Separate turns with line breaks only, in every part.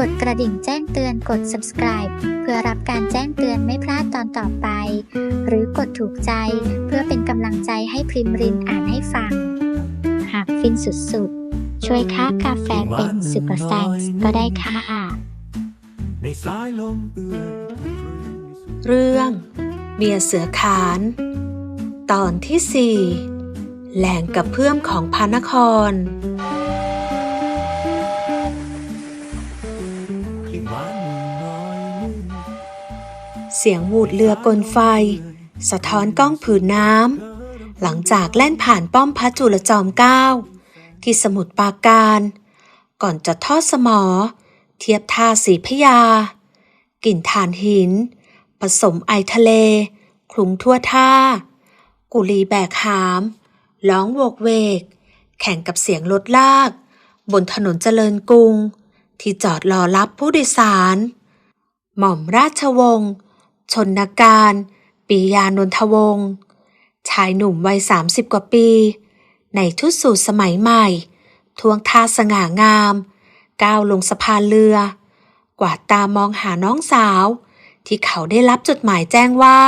กดกระดิ่งแจ้งเตือนกด subscribe เพื่อรับการแจ้งเตือนไม่พลาดตอนต่อไป หรือกดถูกใจเพื่อเป็นกำลังใจให้พริมรินอ่านให้ฟัง หากฟินสุดๆ ช่วยค่ากาแฟเป็นซูเปอร์แซงก็ได้ค่ะ
ในสายลมเอือ
เรื่อง เมียเสือขาน ตอนที่สี่แหล่งกับเพื่อมของพระนคร เสียงวูดเรือกลไฟ สะท้อนกล้องผืนน้ำ หลังจากแล่นผ่านป้อมพระจุลจอมเกล้าที่สมุทรปราการ ก่อนจะทอดสมอ เทียบท่าสีพยา กลิ่นถ่านหิน ผสมไอทะเล คลุ้งทั่วท่า กุลีแบกหาม ร้องโวกเวก แข่งกับเสียงรถลาก บนถนนเจริญกรุง ที่จอดรอรับผู้โดยสาร หม่อมราชวงศ์ ชนนาการปียานนทวงศ์ชายหนุ่มวัยสามสิบกว่าปี ในชุดสูทสมัยใหม่ ทวงท่าสง่างาม ก้าวลงสะพานเรือ กวาดตามองหาน้องสาว ที่เขาได้รับจดหมายแจ้งว่า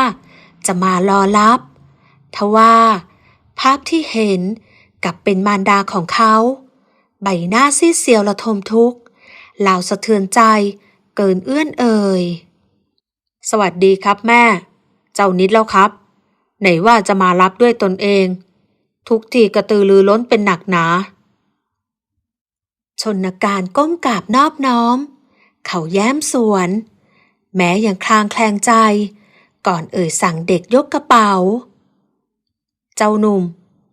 จะมารอรับ ทว่า ภาพที่เห็นกลับเป็นมารดาของเขา ใบหน้าซีดเซียวระทมทุกข์ลาวสะเทือนใจเกินเอื้อนเอ่ย สวัสดีครับแม่ เจ้านิดแล้วครับ ไหนว่าจะมารับด้วยตนเอง ทุกทีกระตือรือร้นเป็นหนักหนา ชนการก้มกราบนอบน้อม เขาแย้มสวน แม้ยังคลางแคลงใจ ก่อนเอ่ยสั่งเด็กยกกระเป๋า เจ้าหนุ่ม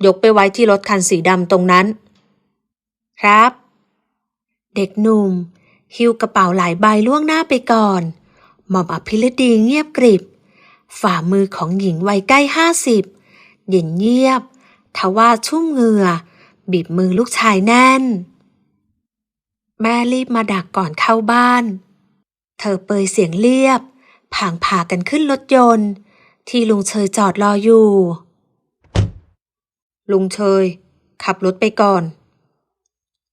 ยกไปไว้ที่รถคันสีดำตรงนั้น ครับ เด็กหนุ่มหิ้วกระเป๋าหลายใบล่วงหน้าไปก่อน หม่อมอภิรดีเงียบกริบ ฝ่ามือของหญิงวัยใกล้ห้าสิบเย็นเงียบ ทว่าชุ่มเหงื่อ บีบมือลูกชายแน่น แม่รีบมาดักก่อนเข้าบ้าน เธอเปยเสียงเรียบ ผางพากันขึ้นรถยนต์ ที่ลุงเชยจอดรออยู่ ลุงเชย ขับรถไปก่อน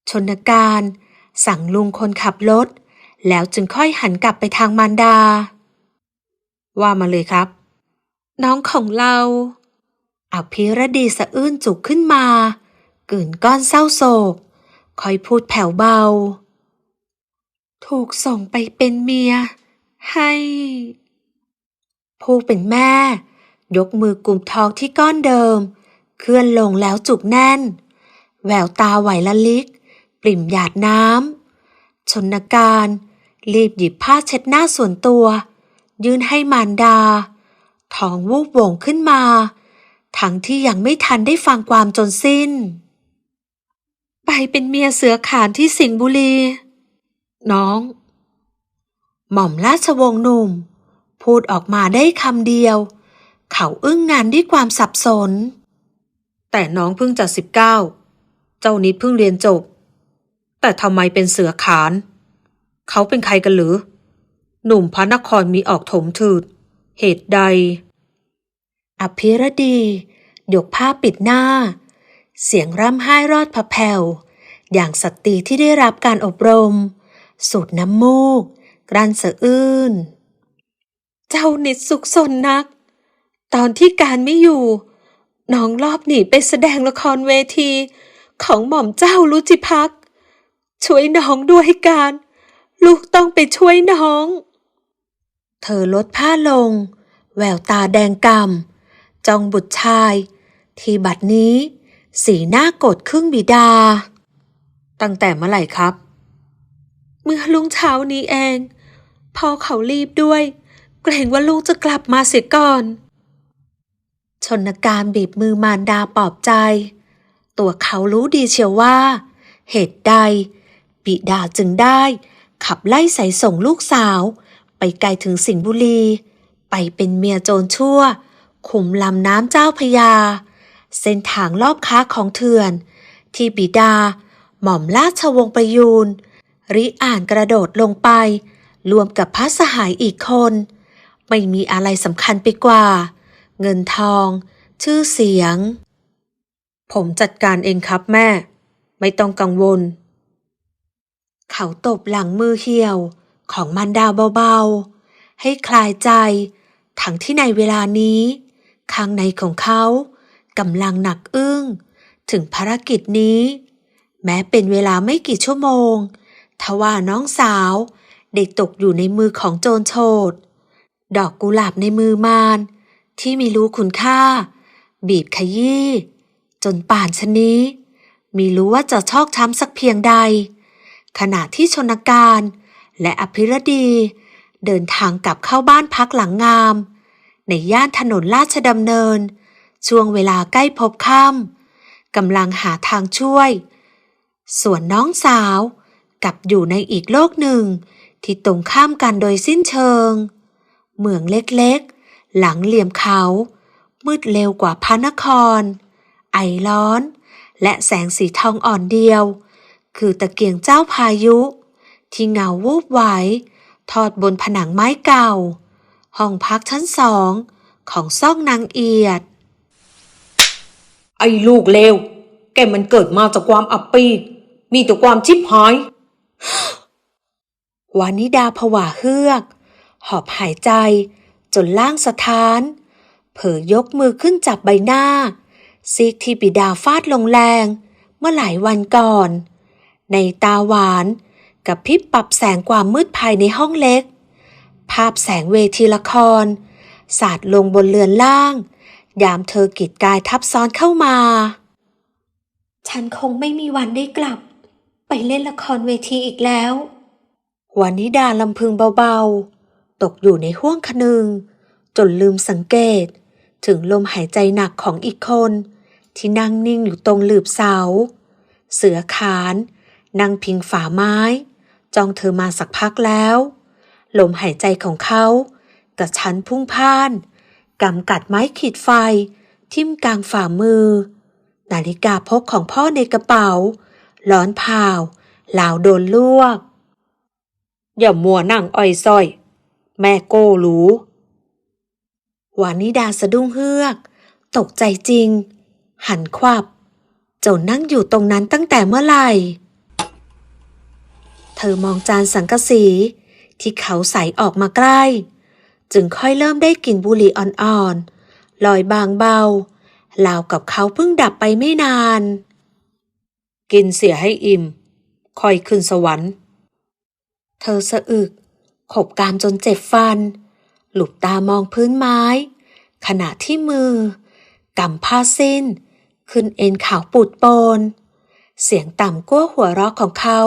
ชนการ สั่งลุงคนขับรถ แล้วจึงค่อยหันกลับไปทางมารดา ว่ามาเลยครับ น้องของเราอภิรดีสะอื้นจุกขึ้นมากืนก้อนเศร้าโศก ค่อยพูดแผ่วเบา ถูกส่งไปเป็นเมีย ให้ ผู้เป็นแม่ ยกมือกลุ่มท้องที่ก้อนเดิม เคลื่อนลงแล้วจุกแน่น แววตาไหวละลิก ปริ่มหยาดน้ำชนการ รีบหยิบผ้าเช็ดหน้าส่วนตัว ยื่นให้มารดา ท้องวูบโหวงขึ้นมา ทั้งที่ยังไม่ทันได้ฟังความจนสิ้น ไปเป็นเมียเสือขานที่สิงห์บุรี น้อง หม่อมราชวงศ์หนุ่ม พูดออกมาได้คำเดียว เขาอึ้งงานด้วยความสับสน แต่น้องเพิ่งจะสิบเก้า เจ้านิดเพิ่งเรียนจบ แต่ทำไมเป็นเสือขาน เขาเป็นใครกันหรือ หนุ่มพระนครมีออกถมถืด เหตุใด อภิรดี ยกผ้าปิดหน้า เสียงร่ำไห้รอดผะแผ่วอย่างสตรีที่ได้รับการอบรม สูดน้ำมูกกรันสะอื้น เจ้านิดสุขสนนัก ตอนที่การไม่อยู่น้องรอบหนีไปแสดงละครเวที ของหม่อมเจ้ารุจิพัก ช่วยน้องด้วยการ ลูกต้องไปช่วยน้อง เธอลดผ้าลง แววตาแดงกำจ้องบุตรชาย ที่บัดนี้ สีหน้าโกรธครึ่งบิดา ตั้งแต่เมื่อไหร่ครับ เมื่อลุงเช้านี้เองพ่อเขารีบด้วย เกรงว่าลูกจะกลับมาเสียก่อน ชนการบีบมือมารดาปลอบใจ ตัวเขารู้ดีเชียวว่า เหตุใด บิดาจึงได้ ขับไล่ใส่ส่งลูกสาว ไปไกลถึงสิงห์บุรี ไปเป็นเมียโจรชั่ว ขุมลำน้ำเจ้าพยา เส้นทางลอบค้าของเถื่อน ที่บิดา หม่อมราชวงศ์ประยูนริอ่านกระโดดลงไป รวมกับพระสหายอีกคน ไม่มีอะไรสำคัญไปกว่า เงินทอง ชื่อเสียง ผมจัดการเองครับแม่ ไม่ต้องกังวล เขาตบหลังมือเหี่ยวของมันดาเบาๆ ให้คลายใจ ทั้งที่ในเวลานี้ ข้างในของเขากำลังหนักอึ้ง ถึงภารกิจนี้ แม้เป็นเวลาไม่กี่ชั่วโมง ทว่าน้องสาวได้ตกอยู่ในมือของโจรโฉดดอกกุหลาบในมือมารที่มีรู้คุณค่า บีบขยี้ จนป่านชนนี้ มีรู้ว่าจะชอกช้ำสักเพียงใด ขณะที่ชนการ และอภิรดี เดินทางกลับเข้าบ้านพักหลังงาม ในย่านถนนราชดำเนิน ช่วงเวลาใกล้พบค่ำกำลังหาทางช่วย ส่วนน้องสาวกลับอยู่ในอีกโลกหนึ่ง ที่ตรงข้ามกันโดยสิ้นเชิงเหมืองเล็กๆ หลังเหลี่ยมเขา มืดเร็วกว่าพระนคร ไอร้อน และแสงสีทองอ่อนเดียว คือตะเกียงเจ้าพายุ ที่เงาวูบไหวทอดบนผนังไม้เก่า ห้องพักชั้นสองของซ่องนางเอียด
ไอ้ลูกเลว แกมันเกิดมาจากความอับปีมีแต่ความชิบหาย
วานิดาผวาเฮือก หอบหายใจ จนล่างสะท้าน เผยยกมือขึ้นจับใบหน้า ซีกที่บิดาฟาดลงแรง เมื่อหลายวันก่อน ในตาหวาน กับพริบปรับแสงความมืดภายในห้องเล็ก ภาพแสงเวทีละคร สาดลงบนเรือนล่าง ยามเธอกิดกายทับซ้อนเข้ามา ฉันคงไม่มีวันได้กลับ ไปเล่นละครเวทีอีกแล้ววานิดาลำพึงเบาๆ ตกอยู่ในห้วงคนึง จนลืมสังเกต ถึงลมหายใจหนักของอีกคน ที่นั่งนิ่งอยู่ตรงหลืบเสา เสือขาน นั่งพิงฝาไม้ จ้องเธอมาสักพักแล้ว ลมหายใจของเขากระชั้นพุ่งพ่านกำกัดไม้ขีดไฟ ทิ่มกลางฝ่ามือ นาฬิกาพกของพ่อในกระเป๋า ร้อนเผาลาวโดนลวก
อย่ามัวนั่งอ้อยส้อย แม่โก้รู้
วานิดาสะดุ้งเฮือก ตกใจจริง หันขวับจนนั่งอยู่ตรงนั้นตั้งแต่เมื่อไหร่ เธอมองจานสังกะสี ที่เขาใส่ออกมาใกล้ จึงค่อยเริ่มได้กลิ่นบุหรี่อ่อนๆลอยบางเบาราวกับเขาเพิ่งดับไปไม่นาน
กินเสียให้อิ่ม ค่อยขึ้นสวรรค์
เธอสะอึก ขบกามจนเจ็บฟัน หลุบตามองพื้นไม้ ขณะที่มือกำผ้าสิ้น ขึ้นเอ็นขาวปูดโปน เสียงต่ำกั้วหัวเราะของเขา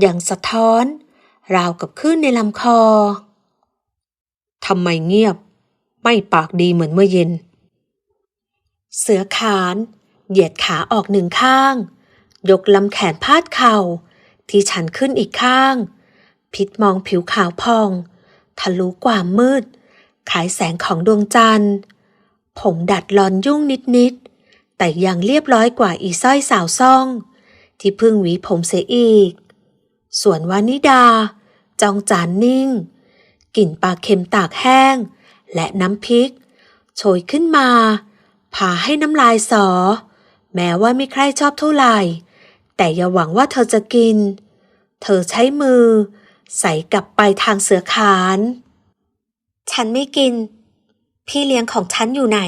อยังสะท้อน ราวกับคลื่นในลำคอ
ทำไมเงียบ ไม่ปากดีเหมือนเมื่อเย็น
เสือขาน เหยียดขาออกหนึ่งข้าง ยกลำแขนพาดเข่า ที่ชันขึ้นอีกข้าง พิษมองผิวขาวพอง ทะลุความืด ขายแสงของดวงจันทร์ ผมดัดลอนยุ่งนิด ๆ แต่ยังเรียบร้อยกว่าอีสร้อยสาวซ่อง ที่เพิ่งหวีผมเสียอีก ส่วนวานิดาจ้องจานนิ่ง กลิ่นปลาเค็มตากแห้ง และน้ำพริก โชยขึ้นมาพาให้น้ำลายสอ แม้ว่าไม่ใครชอบเท่าไหร่ แต่อย่าหวังว่าเธอจะกิน เธอใช้มือ ใส่กลับไปทางเสือขาน ฉันไม่กิน พี่เลี้ยงของฉันอยู่ไหน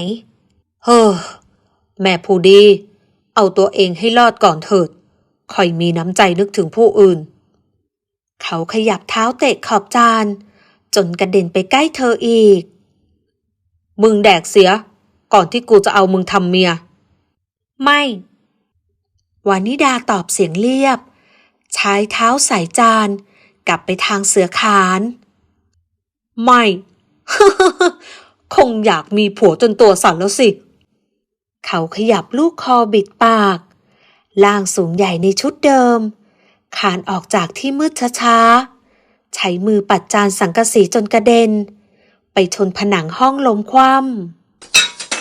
เฮ้อ แม่ผู้ดี เอาตัวเองให้รอดก่อนเถิดคอยมีน้ำใจนึกถึงผู้อื่น
เขาขยับเท้าเตะขอบจาน จนกระเด็นไปใกล้เธออีก
มึงแดกเสีย ก่อนที่กูจะเอามึงทำเมีย
ไม่ วานิดาตอบเสียงเรียบ ใช้เท้าใส่จาน กลับไปทางเสือขาน
ไม่ คงอยากมีผัวจนตัวสั่นแล้วสิ
เขาขยับลูกคอบิดปาก ล่างสูงใหญ่ในชุดเดิม คานออกจากที่มืดช้าๆ ใช้มือปัดจานสังกะสีจนกระเด็น ไปชนผนังห้องล้มคว่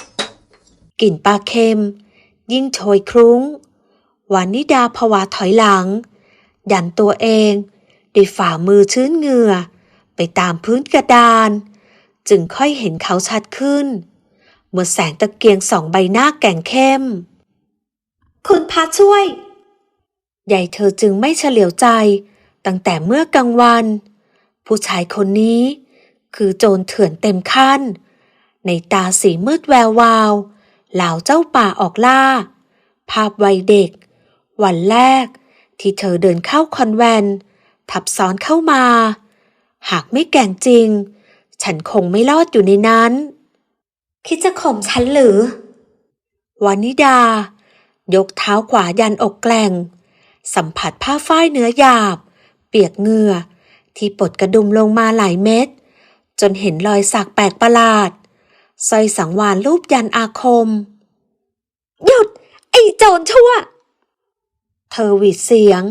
ำกลิ่นปลาเค็ม ยิ่งโชยครุ้ง วานิดาผวาถอยหลังยันตัวเองด้วยฝ่ามือชื้นเหงื่อ ไปตามพื้นกระดาน จึงค่อยเห็นเขาชัดขึ้น เมื่อแสงตะเกียงสองใบหน้าแก่งเข้ม คุณพระช่วย ใหญ่เธอจึงไม่เฉลียวใจ ตั้งแต่เมื่อกลางวัน ผู้ชายคนนี้ คือโจรเถื่อนเต็มขั้น ในตาสีมืดแวววาวเหล่าเจ้าป่าออกล่า ภาพวัยเด็ก วันแรกที่เธอเดินเข้าคอนแวนทับซ้อนเข้ามา หากไม่แก่งจริง ฉันคงไม่รอดอยู่ในนั้น คิดจะข่มฉันหรือวานิดายกเท้าขวายันอกแกล่ง สัมผัสผ้าฝ้ายเนื้อหยาบ เปียกเหงื่อ ที่ปลดกระดุมลงมาหลายเม็ด จนเห็นรอยสักแปลกประหลาดสร้อยสังวานรูปยันอาคม หยุด ไอ้โจรชั่ว เธอหวีดเสียง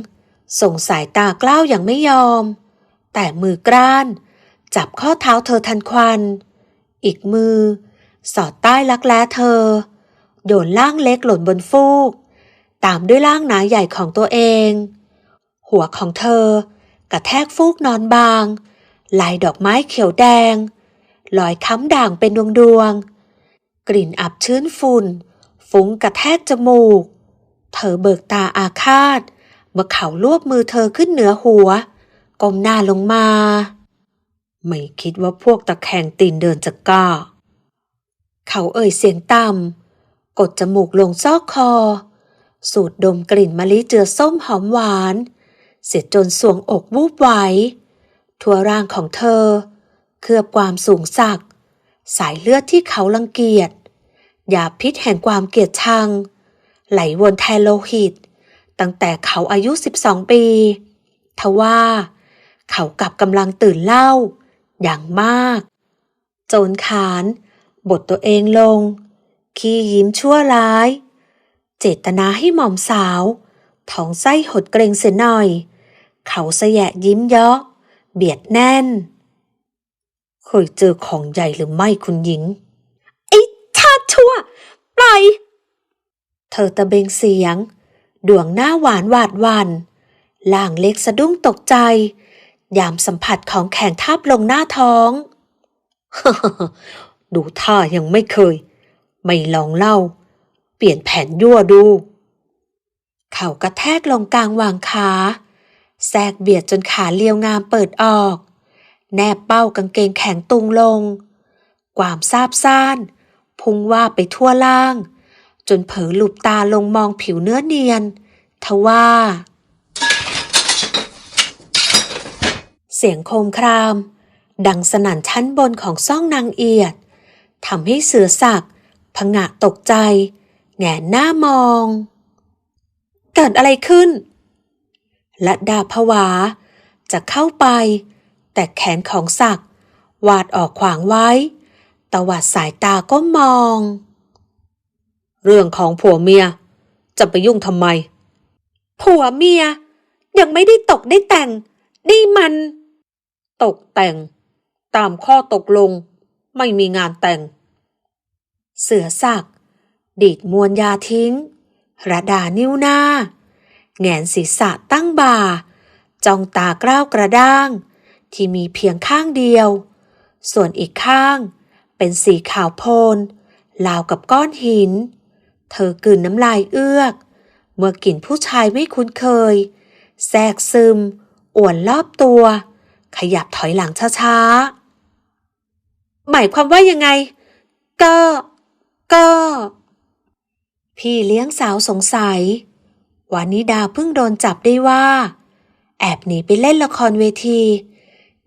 ส่งสายตากล้าวอย่างไม่ยอม แต่มือกร้าน จับข้อเท้าเธอทันควัน อีกมือ สอดใต้ลักแร้เธอโยนล่างเล็กหล่นบนฟูก ตามด้วยล่างหนาใหญ่ของตัวเอง หัวของเธอ กระแทกฟูกนอนบาง ลายดอกไม้เขียวแดง ลอยค้ำด่างเป็นดวงดวงๆกลิ่นอับชื้นฝุ่น ฟุ้งกระแทกจมูก เธอเบิกตาอาฆาต เมื่อเขารวบมือเธอขึ้นเหนือหัว ก้มหน้าลงมา ไม่คิดว่าพวกตะแคงตีนเดินจะกล้า เขาเอ่ยเสียงต่ำกดจมูกลงซอกคอ สูดดมกลิ่นมะลิเจือส้มหอมหวาน เสียจนสวงอกวูบไหว ทั่วร่างของเธอ เคลือบความสูงสัก สายเลือดที่เขารังเกียจยาพิษแห่งความเกลียดชัง ไหลวนแทนโลหิต ตั้งแต่เขาอายุ 12 ปีทว่า เขากลับกำลังตื่นเล่า อย่างมาก โจรขาน บทตัวเองลง ขี้ยิ้มชั่วร้าย เจตนาให้หม่อมสาวท้องไส้หดเกรงเสียหน่อย เขาสแยะยิ้มเยาะเบียดแน่น เคยเจอของใหญ่หรือไม่คุณหญิง ไอ้ชาชั่ว ปล่อย เธอตะเบงเสียง ดวงหน้าหวานหวาดวันล่างเล็กสะดุ้งตกใจ ยามสัมผัสของแข็งทับลงหน้าท้อง ดูท่ายังไม่เคย ไม่ลองเล่า เปลี่ยนแผนยั่วดู เขากระแทกลงกลางวางขาแทรกเบียดจนขาเลียวงามเปิดออก แนบเป้ากางเกงแข็งตุงลง ความซาบซ่าน พุ่งว่าไปทั่วล่าง จนเผลอหลุบตาลงมองผิวเนื้อเนียน ทว่า เสียงโคมคราม ดังสนั่นชั้นบนของซ่องนางเอียดทำให้เสือสักผงะตกใจ แงนหน้ามอง เกิดอะไรขึ้นและดาผวา จะเข้าไป แต่แขนของศักวาดออกขวางไว้ ตวัดสายตาก็มอง เรื่องของผัวเมีย จะไปยุ่งทำไม ผัวเมีย ยังไม่ได้ตกได้แต่ง นี่มัน ตกแต่ง ตามข้อตกลง ไม่มีงานแต่ง เสือสัก ดีดมวนยาทิ้ง ระดานิ้วหน้า แงนศีรษะตั้งบ่า จ้องตากล้าวกระด้าง ที่มีเพียงข้างเดียว ส่วนอีกข้าง เป็นสีขาวโพลนลาวกับก้อนหิน เธอกลืนน้ำลายเอื้อก เมื่อกลิ่นผู้ชายไม่คุ้นเคย แทรกซึม อ่วนรอบตัว ขยับถอยหลังช้าๆ หมายความว่ายังไง ก็ ก็ พี่เลี้ยงสาวสงสัย วานิดาเพิ่งโดนจับได้ว่า แอบหนีไปเล่นละครเวที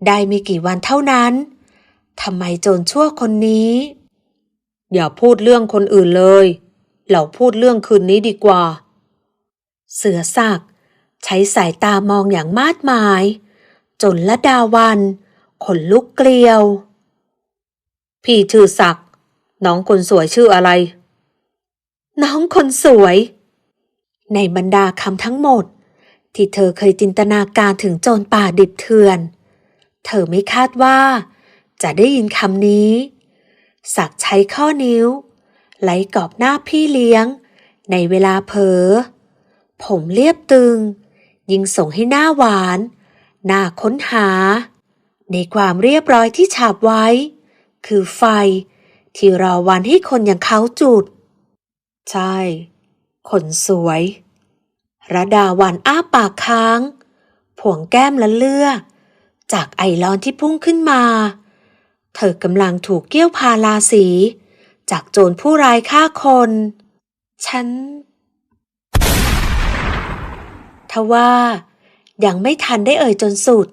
ได้ไม่กี่วันเท่านั้นทำไมโจรชั่วคนนี้ อย่าพูดเรื่องคนอื่นเลย เราพูดเรื่องคืนนี้ดีกว่า เสือสักใช้สายตามองอย่างมาดหมาย จนละดาวันขนลุกเกลียว พี่ชื่อศักน้องคนสวยชื่ออะไร น้องคนสวย ในบรรดาคำทั้งหมด ที่เธอเคยจินตนาการถึงโจรป่าดิบเถื่อน เธอไม่คาดว่า จะได้ยินคำนี้ สักใช้ข้อนิ้ว ไหลกรอบหน้าพี่เลี้ยง ในเวลาเผลอผมเรียบตึง ยิงส่งให้หน้าหวาน หน้าค้นหา ในความเรียบร้อยที่ฉาบไว้ คือไฟที่รอวันให้คนอย่างเขาจุด ใช่คนสวยระดาวันอ้าปากค้าง ผวงแก้มและเลือดจากไอร้อนที่พุ่งขึ้นมา เธอกำลังถูกเกี้ยวพาราสี จากโจรผู้ร้ายฆ่าคน ฉัน ทว่า ยังไม่ทันได้เอ่ยจนสุด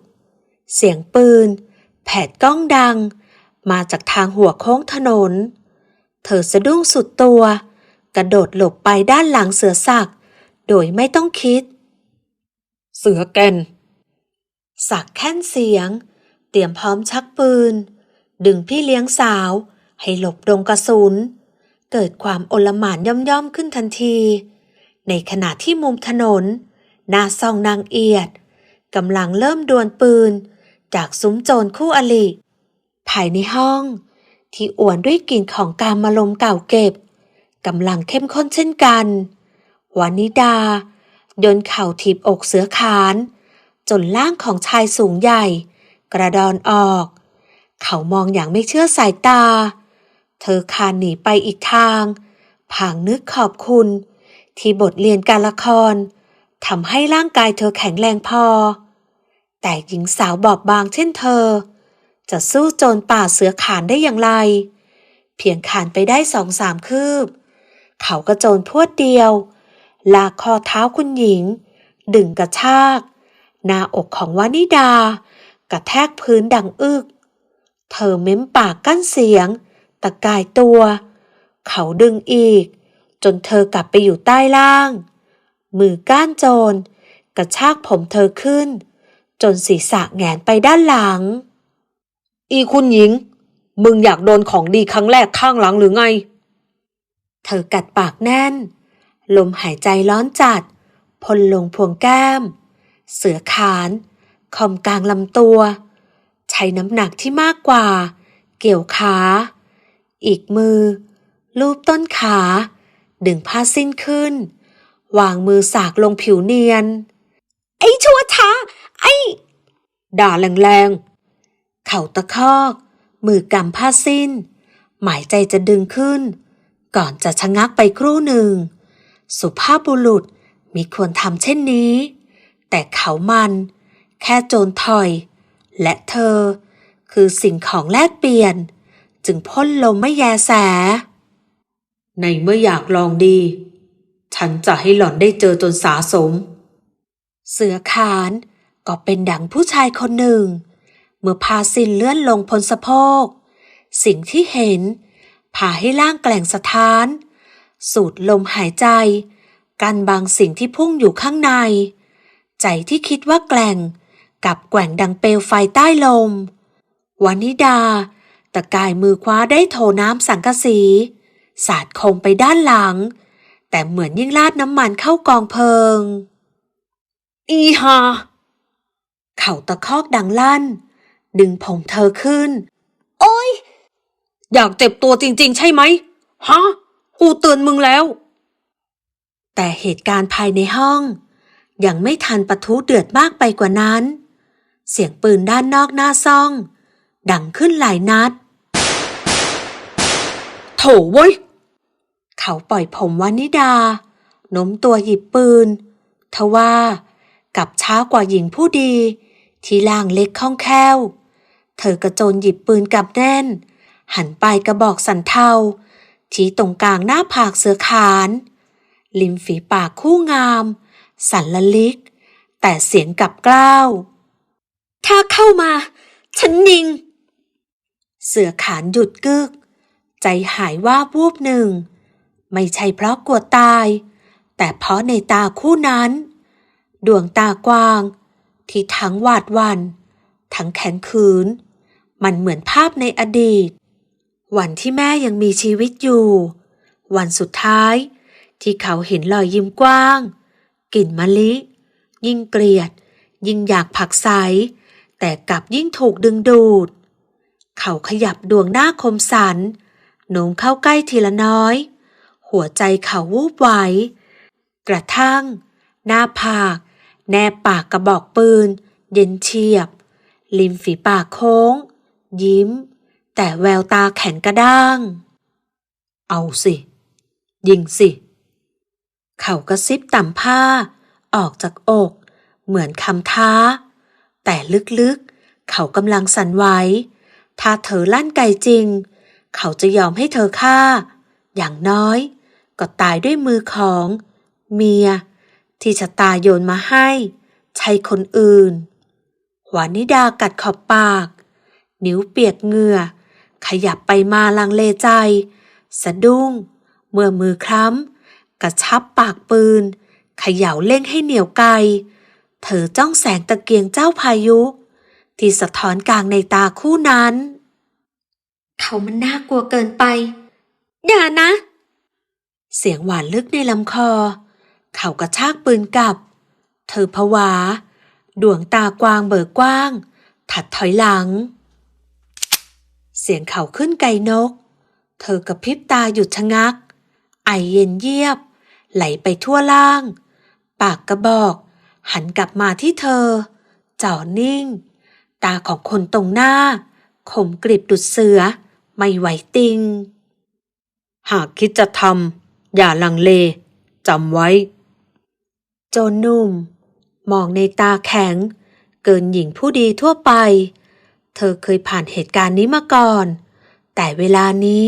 เสียงปืน แผดก้องดัง มาจากทางหัวโค้งถนน เธอสะดุ้งสุดตัว กระโดดหลบไปด้านหลังเสือสักโดยไม่ต้องคิด
เสือแก่น
สักแค่นเสียง เตรียมพร้อมชักปืน ดึงพี่เลี้ยงสาว ให้หลบดงกระสุน เกิดความโอลหม่านย่อมๆขึ้นทันที ในขณะที่มุมถนนหนาซองนางเอียดกำลังเริ่มดวลปืน จากซุ้มโจรคู่อริภายในห้อง ที่อวนด้วยกลิ่นของการมาลมเก่าเก็บ กำลังเข้มข้นเช่นกันวานิดาโยนเข่าถีบอกเสือขาน จนร่างของชายสูงใหญ่ กระดอนออก เขามองอย่างไม่เชื่อสายตา เธอคานหนีไปอีกทางผางนึกขอบคุณ ที่บทเรียนการละครทำให้ร่างกายเธอแข็งแรงพอ แต่หญิงสาวบอบบางเช่นเธอ จะสู้โจรป่าเสือขานได้อย่างไร เพียงขานไปได้สองสามคืบ เขากระโจนพรวดเดียว ลากคอเท้าคุณหญิง ดึงกระชาก หน้าอกของวานิดา กระแทกพื้นดังอึก เธอเม้มปากกั้นเสียง ตะกายตัว เขาดึงอีก จนเธอกลับไปอยู่ใต้ล่าง มือก้านโจร กระชากผมเธอขึ้น จนศีรษะแงนไปด้านหลัง
อีคุณหญิง มึงอยากโดนของดีครั้งแรกข้างหลังหรือไง
เธอกัดปากแน่น ลมหายใจร้อนจัดพ่นลงพวงแก้ม เสือขาน คอมกลางลำตัว ใช้น้ำหนักที่มากกว่า เกี่ยวขา อีกมือ ลูบต้นขา ดึงผ้าสิ้นขึ้น วางมือสากลงผิวเนียน ไอ้ชั่วช้า ไอ้
ด่าแรงๆ
เข่าตะคอก มือกำผ้าสิ้น หมายใจจะดึงขึ้น ก่อนจะชะงักไปครู่หนึ่ง สุภาพบุรุษมีควรทำเช่นนี้ แต่เขามัน แค่โจรถอย และเธอ คือสิ่งของแลกเปลี่ยน จึงพ่นลมไม่แยแส
ในเมื่ออยากลองดี ฉันจะให้หล่อนได้เจอจนสาสม
เสือขานก็เป็นดังผู้ชายคนหนึ่ง เมื่อพาสินเลื่อนลงพลสะโพก สิ่งที่เห็น พาให้ร่างแกล่งสะท้าน สูดลมหายใจ กันบางสิ่งที่พุ่งอยู่ข้างใน ใจที่คิดว่าแกล่งกับแกว่งดังเปลวไฟใต้ลม วานิดา ตะกายมือคว้าได้โถน้ำสังกะสี สาดคงไปด้านหลัง แต่เหมือนยิ่งลาดน้ำมันเข้ากองเพลิง
อีฮา
เข่าตะคอกดังลั่น ดึงผมเธอขึ้น โอ้
ย อยากเจ็บตัวจริง ๆ ใช่ไหมฮะกูเตือนมึงแล้ว
แต่เหตุการณ์ภายในห้อง ยังไม่ทันปะทุเดือดมากไปกว่านั้น เสียงปืนด้านนอกหน้าซ่อง ดังขึ้นหลายนัด
โถเว้ย
เขาปล่อยผมวานิดาโน้มตัวหยิบปืน ทว่ากับช้ากว่าหญิงผู้ดี ที่ล่างเล็กคล่องแคล่ว เธอกระโจนหยิบปืนกับแน่น หันไปกระบอกสันเทาชี้ตรงกลางหน้าผากเสือขาน ริมฝีปากคู่งาม สันละลิก แต่เสียงกลับกล้าว ถ้าเข้ามา ฉันยิง เสือขานหยุดกึก ใจหายว่าวูบหนึ่ง ไม่ใช่เพราะกลัวตาย แต่เพราะในตาคู่นั้น ดวงตากว้าง ที่ทั้งหวาดวัน ทั้งแขนขืน มันเหมือนภาพในอดีต วันที่แม่ยังมีชีวิตอยู่ วันสุดท้าย ที่เขาเห็นรอยยิ้มกว้าง กลิ่นมะลิ ยิ่งเกลียด ยิ่งอยากผักไสแต่กลับยิ่งถูกดึงดูด เขาขยับดวงหน้าคมสันโน้มเข้าใกล้ทีละน้อย หัวใจเขาวูบไหว กระทั่ง หน้าผาก แนบปากกระบอกปืน เย็นเฉียบ ริมฝีปากโค้ง ยิ้ม แต่แววตาแข็งกระด้าง
เอาสิ ยิงสิ
เขากระซิบต่ำผ้า ออกจากอก เหมือนคำท้า แต่ลึกๆ เขากำลังสั่นไหวถ้าเธอลั่นไกจริง เขาจะยอมให้เธอฆ่า อย่างน้อย ก็ตายด้วยมือของ เมีย ที่ชะตาโยนมาให้ใช่คนอื่น หวานิดากัดขอบปาก นิ้วเปียกเหงื่อ ขยับไปมาลังเลใจ สะดุ้ง เมื่อมือคล้ำ กระชับปากปืนเขย่าเร่งให้เหนียวไกล เธอจ้องแสงตะเกียงเจ้าพายุ ที่สะท้อนกลางในตาคู่นั้น เขามันน่ากลัวเกินไป อย่านะ เสียงหวานลึกในลำคอ เขากระชากปืนกลับ เธอผวา ดวงตากวางเบิกกว้าง ถัดถอยหลัง เสียงเขาขึ้นไกนก เธอกระพริบตาหยุดชะงัก ไอเย็นเยียบ ไหลไปทั่วล่าง ปากกระบอก หันกลับมาที่เธอจ่อนิ่ง ตาของคนตรงหน้าขมกริบดุดเสือ ไม่ไหวติง หากคิดจะทำอย่าลังเลจำไว้ โจนหนุ่ม มองในตาแข็ง เกินหญิงผู้ดีทั่วไป เธอเคยผ่านเหตุการณ์นี้มาก่อน แต่เวลานี้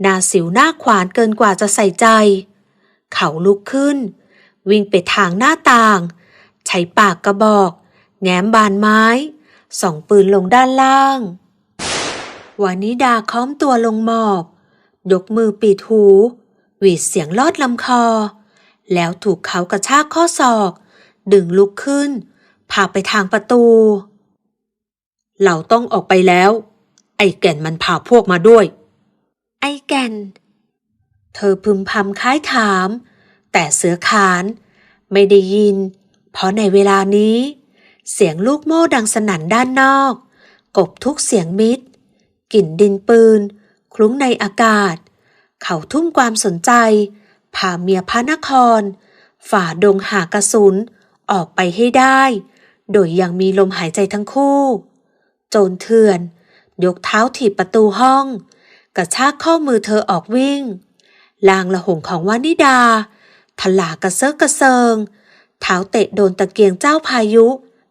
หนาสิวหน้าขวานเกินกว่าจะใส่ใจ เขาลุกขึ้น วิ่งไปทางหน้าต่าง ใช้ปากกระบอก แง้มบานไม้ ส่องปืนลงด้านล่างวานิดาค้อมตัวลงหมอบ ยกมือปิดหู หวีดเสียงลอดลำคอ แล้วถูกเขากระชากข้อศอก ดึงลุกขึ้น พาไปทางประตู เราต้องออกไปแล้ว ไอ้แก่นมันพาพวกมาด้วย ไอ้แก่น เธอพึมพำคล้ายถาม แต่เสือขาน ไม่ได้ยิน เพราะในเวลานี้ เสียงลูกโม่ดังสนั่นด้านนอก กบทุกเสียงมิดกลิ่นดินปืน คลุ้งในอากาศ เขาทุ่มความสนใจพาเมียพระนคร ฝ่าดงหากระสุนออกไปให้ได้ โดยยังมีลมหายใจทั้งคู่ โจรเถื่อน ยกเท้าถีบประตูห้อง กระชากข้อมือเธอออกวิ่ง ลางละหงของวานิดาถลากระเซิกกระเซิง เท้าเตะโดนตะเกียงเจ้าพายุ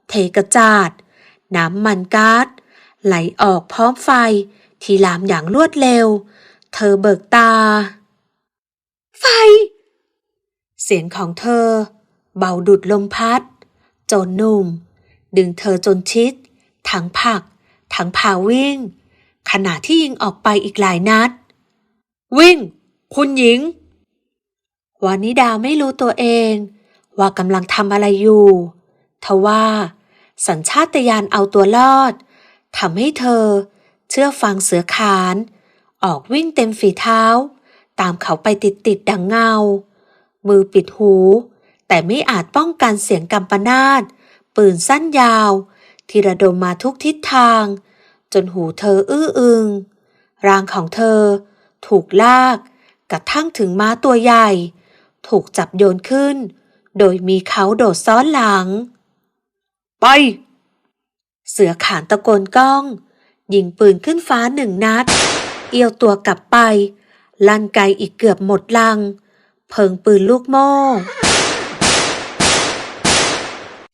เทกระจาด น้ำมันก๊าซไหลออกพร้อมไฟ ที่ลามอย่างรวดเร็ว เธอเบิกตา ไฟ เสียงของเธอ เบาดุดลมพัด โจนหนุ่ม ดึงเธอจนชิด ทั้งผัก ทั้งพาวิ่ง ขณะที่ยิงออกไปอีกหลายนัด วิ่ง คุณหญิง วานิดาไม่รู้ตัวเอง ว่ากำลังทำอะไรอยู่ทว่า สัญชาตญาณเอาตัวรอดทำให้เธอ เชื่อฟังเสือขาน ออกวิ่งเต็มฝีเท้า ตามเขาไปติดติดๆดังเงา มือปิดหู แต่ไม่อาจป้องกันเสียงกำปนาตปืนสั้นยาว ที่ระดมมาทุกทิศทาง จนหูเธออื้ออึง ร่างของเธอ ถูกลากกระทั่งถึงม้าตัวใหญ่ ถูกจับโยนขึ้น โดยมีเขาโดดซ้อนหลัง ไป เสือขานตะโกนก้อง ยิงปืนขึ้นฟ้าหนึ่งนัด เอียวตัวกลับไปลั่นไกอีกเกือบหมดลัง เพิงปืนลูกโม่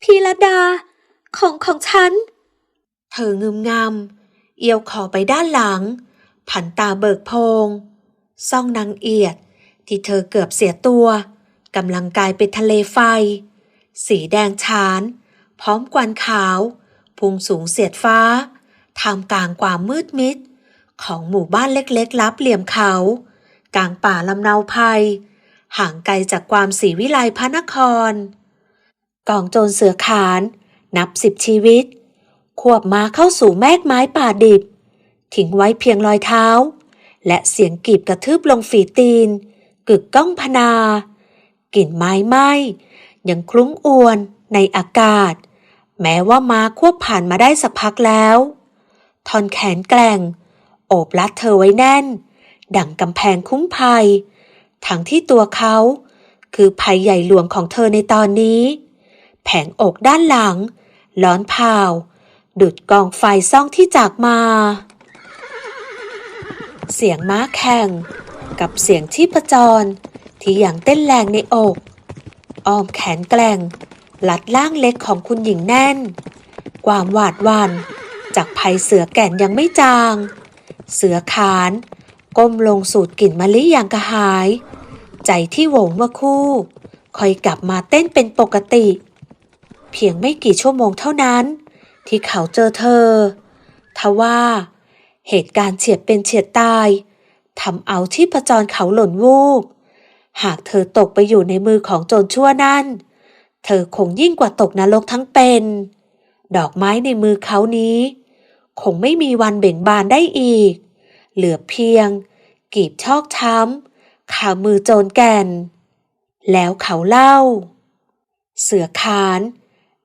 พีรดา ของของฉัน เธองึมงำเอียวคอไปด้านหลัง ผันตาเบิกโพงซ่องนางเอียด ที่เธอเกือบเสียตัวกำลังกลายเป็นทะเลไฟ สีแดงฉาน พร้อมกวนขาว พุ่งสูงเสียดฟ้าท่ามกลางความมืดมิด ของหมู่บ้านเล็กๆลับเหลี่ยมเขา กลางป่าลำเนาภัย ห่างไกลจากความสีวิไลพระนคร กองโจรเสือขาน นับสิบชีวิต ควบมาเข้าสู่แมกไม้ป่าดิบ ทิ้งไว้เพียงรอยเท้า และเสียงกีบกระทืบลงฝีตีน กึกก้องพนากลิ่นไม้ไหม้ยังคลุ้งอวนในอากาศ แม้ว่าม้าควบผ่านมาได้สักพักแล้ว ทอนแขนแกล่ง โอบรัดเธอไว้แน่น ดั่งกำแพงคุ้มภัย ทั้งที่ตัวเขาคือภัยใหญ่หลวงของเธอในตอนนี้ แผงอกด้านหลัง ร้อนเผาดุดกองไฟซ่องที่จากมา เสียงม้าแข่ง กับเสียงที่ประจร ที่อย่างเต้นแรงในอกอ้อมแขนแกล่งลัดล่างเล็กของคุณหญิงแน่น ความหวาดวัน่นจากภัยเสือแก่นยังไม่จาง เสือขาน ก้มลงสูดกลิ่นมะลิอย่างกระหาย ใจที่โหวงเมื่อคู่คอยกลับมาเต้นเป็นปกติ เพียงไม่กี่ชั่วโมงเท่านั้น ที่เขาเจอเธอ ทว่า เหตุการณ์เฉียดเป็นเฉียดตายทำเอาที่ประจรเขาหล่นวูบ หากเธอตกไปอยู่ในมือของโจรชั่วนั่นเธอคงยิ่งกว่าตกนรกทั้งเป็น ดอกไม้ในมือเขานี้ คงไม่มีวันเบ่งบานได้อีก เหลือเพียง กีบชอกช้ำขามือโจรแก่น แล้วเขาเล่า เสือขาน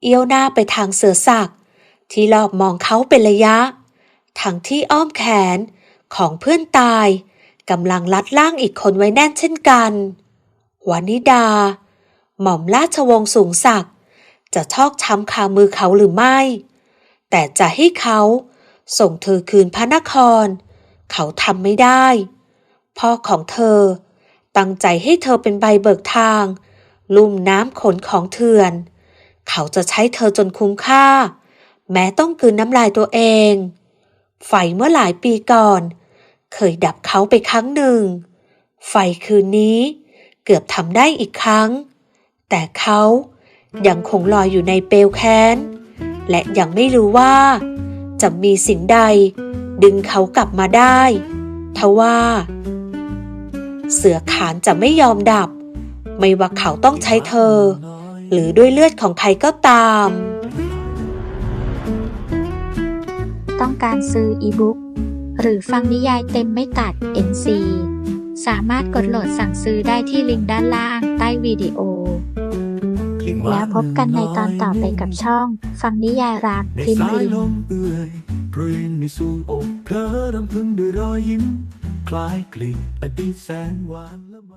เอี้ยวหน้าไปทางเสือสักที่รอบมองเขาเป็นระยะ ทั้งที่อ้อมแขนของเพื่อนตายกำลังลัดล่างอีกคนไว้แน่นเช่นกันวานิดา หม่อมราชวงศ์สูงศักดิ์จะชอกช้ำคามือเขาหรือไม่ แต่จะให้เขาส่งเธอคืนพระนคร เขาทำไม่ได้ พ่อของเธอ ตั้งใจให้เธอเป็นใบเบิกทาง ลุ่มน้ำขนของเถื่อน เขาจะใช้เธอจนคุ้มค่า แม้ต้องกืนน้ำลายตัวเอง ไฟเมื่อหลายปีก่อน เคยดับเขาไปครั้งหนึ่ง ไฟคืนนี้เกือบทำได้อีกครั้ง แต่เขายังคงลอยอยู่ในเปลวแค้น และยังไม่รู้ว่า จะมีสิ่งใด ดึงเขากลับมาได้ทว่า เสือขานจะไม่ยอมดับ ไม่ว่าเขาต้องใช้เธอ หรือด้วยเลือดของใครก็ตาม
ต้องการซื้ออีบุ๊กหรือฟังนิยายเต็มไม่ตัด NC สามารถกดโหลดสั่งซื้อได้ที่ลิงก์ด้านล่างใต้วิดีโอ
กลิ่นหวา
แล้วพบกันในตอนต่อไปกับช่อง ฟังนิยายรัก
ใน
พิมพ์
สาย
ริน
ลมเอื่อยเพลงในสู่อกเธอรำพึงด้วยรอยยิ้ม คล้ายกลิ่นอดีตแสนหวานละไม